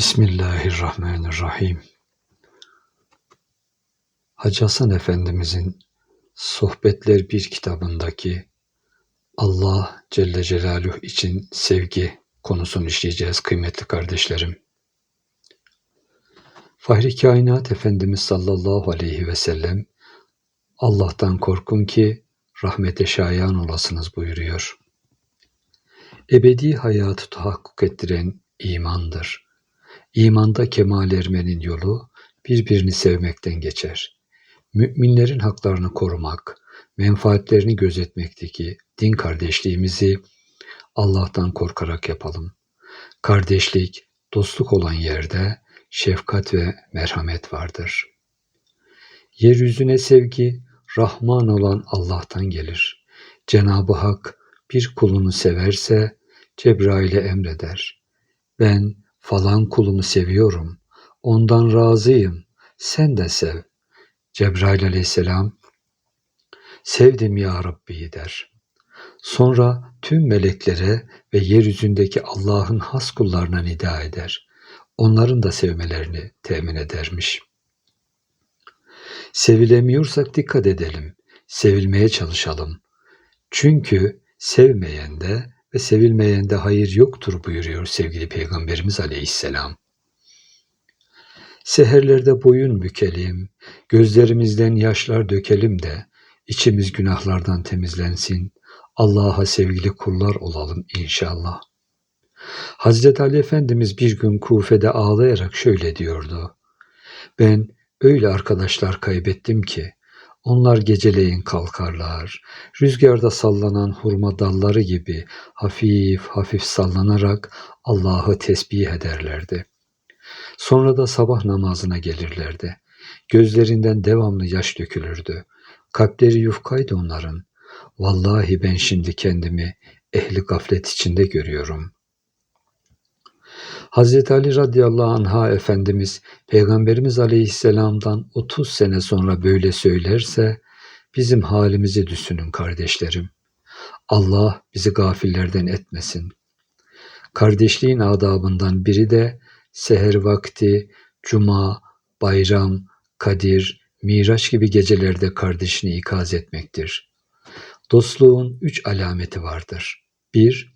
Bismillahirrahmanirrahim. Hacı Hasan Efendimizin Sohbetler bir kitabındaki Allah Celle Celaluhu için sevgi konusunu işleyeceğiz kıymetli kardeşlerim. Fahri Kainat Efendimiz sallallahu aleyhi ve sellem Allah'tan korkun ki rahmete şayan olasınız buyuruyor. Ebedi hayatı tahakkuk ettiren imandır. İmanda kemal ermenin yolu birbirini sevmekten geçer. Müminlerin haklarını korumak, menfaatlerini gözetmekteki din kardeşliğimizi Allah'tan korkarak yapalım. Kardeşlik, dostluk olan yerde şefkat ve merhamet vardır. Yeryüzüne sevgi, Rahman olan Allah'tan gelir. Cenab-ı Hak bir kulunu severse Cebrail'e emreder. Ben falan kulumu seviyorum, ondan razıyım, sen de sev. Cebrail aleyhisselam, sevdim ya Rabbi der. Sonra tüm meleklere ve yeryüzündeki Allah'ın has kullarına nida eder. Onların da sevmelerini temin edermiş. Sevilemiyorsak dikkat edelim. Sevilmeye çalışalım. Çünkü sevmeyende ve sevilmeyende hayır yoktur buyuruyor sevgili Peygamberimiz Aleyhisselam. Seherlerde boyun bükelim, gözlerimizden yaşlar dökelim de içimiz günahlardan temizlensin. Allah'a sevgili kullar olalım inşallah. Hazreti Ali Efendimiz bir gün Kufe'de ağlayarak şöyle diyordu. Ben öyle arkadaşlar kaybettim ki onlar geceleyin kalkarlar. Rüzgarda sallanan hurma dalları gibi hafif hafif sallanarak Allah'ı tesbih ederlerdi. Sonra da sabah namazına gelirlerdi. Gözlerinden devamlı yaş dökülürdü. Kalpleri yufkaydı onların. Vallahi ben şimdi kendimi ehli gaflet içinde görüyorum. Hazreti Ali radıyallahu anha Efendimiz Peygamberimiz aleyhisselamdan 30 sene sonra böyle söylerse bizim halimizi düşünün kardeşlerim. Allah bizi gafillerden etmesin. Kardeşliğin adabından biri de seher vakti, cuma, bayram, kadir, miraç gibi gecelerde kardeşini ikaz etmektir. Dostluğun üç alameti vardır. Bir,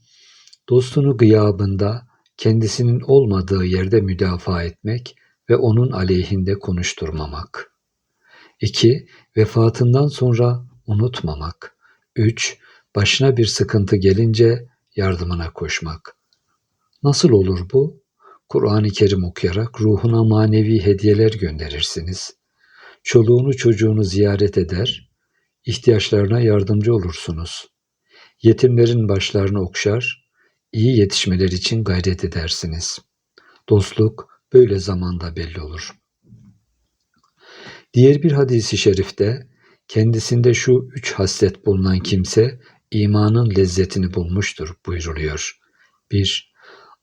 dostunu gıyabında, kendisinin olmadığı yerde müdafaa etmek ve onun aleyhinde konuşturmamak. 2. Vefatından sonra unutmamak. 3. Başına bir sıkıntı gelince yardımına koşmak. Nasıl olur bu? Kur'an-ı Kerim okuyarak ruhuna manevi hediyeler gönderirsiniz. Çoluğunu çocuğunu ziyaret eder, ihtiyaçlarına yardımcı olursunuz. Yetimlerin başlarını okşar, iyi yetişmeler için gayret edersiniz. Dostluk böyle zamanda belli olur. Diğer bir hadisi şerifte kendisinde şu üç haslet bulunan kimse imanın lezzetini bulmuştur buyuruluyor. 1.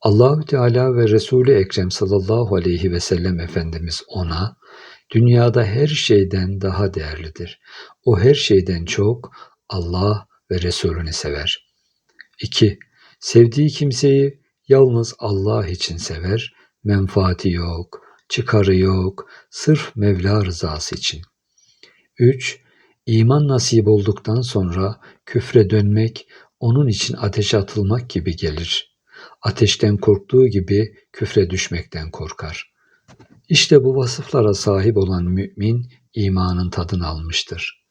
Allahü Teala ve Resulü Ekrem sallallahu aleyhi ve sellem Efendimiz ona dünyada her şeyden daha değerlidir. O her şeyden çok Allah ve Resulünü sever. 2. Sevdiği kimseyi yalnız Allah için sever, menfaati yok, çıkarı yok, sırf Mevla rızası için. 3. İman nasip olduktan sonra küfre dönmek, onun için ateşe atılmak gibi gelir. Ateşten korktuğu gibi küfre düşmekten korkar. İşte bu vasıflara sahip olan mümin imanın tadını almıştır.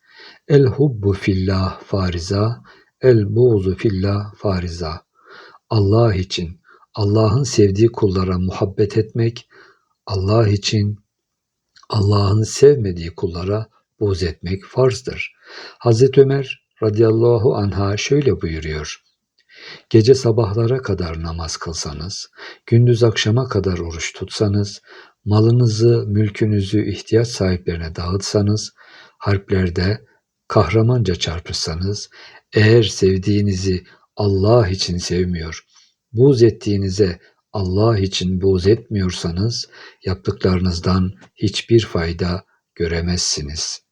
El hubbu fillah fariza, el buğzu fillah fariza. Allah için, Allah'ın sevdiği kullara muhabbet etmek, Allah için, Allah'ın sevmediği kullara buğz etmek farzdır. Hazreti Ömer radıyallahu anha şöyle buyuruyor. Gece sabahlara kadar namaz kılsanız, gündüz akşama kadar oruç tutsanız, malınızı, mülkünüzü ihtiyaç sahiplerine dağıtsanız, harplerde kahramanca çarpışsanız, eğer sevdiğinizi Allah için sevmiyor, buğz ettiğinize Allah için buğz etmiyorsanız yaptıklarınızdan hiçbir fayda göremezsiniz.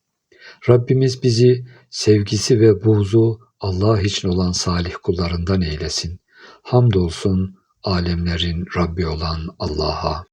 Rabbimiz bizi sevgisi ve buğzu Allah için olan salih kullarından eylesin. Hamdolsun alemlerin Rabbi olan Allah'a.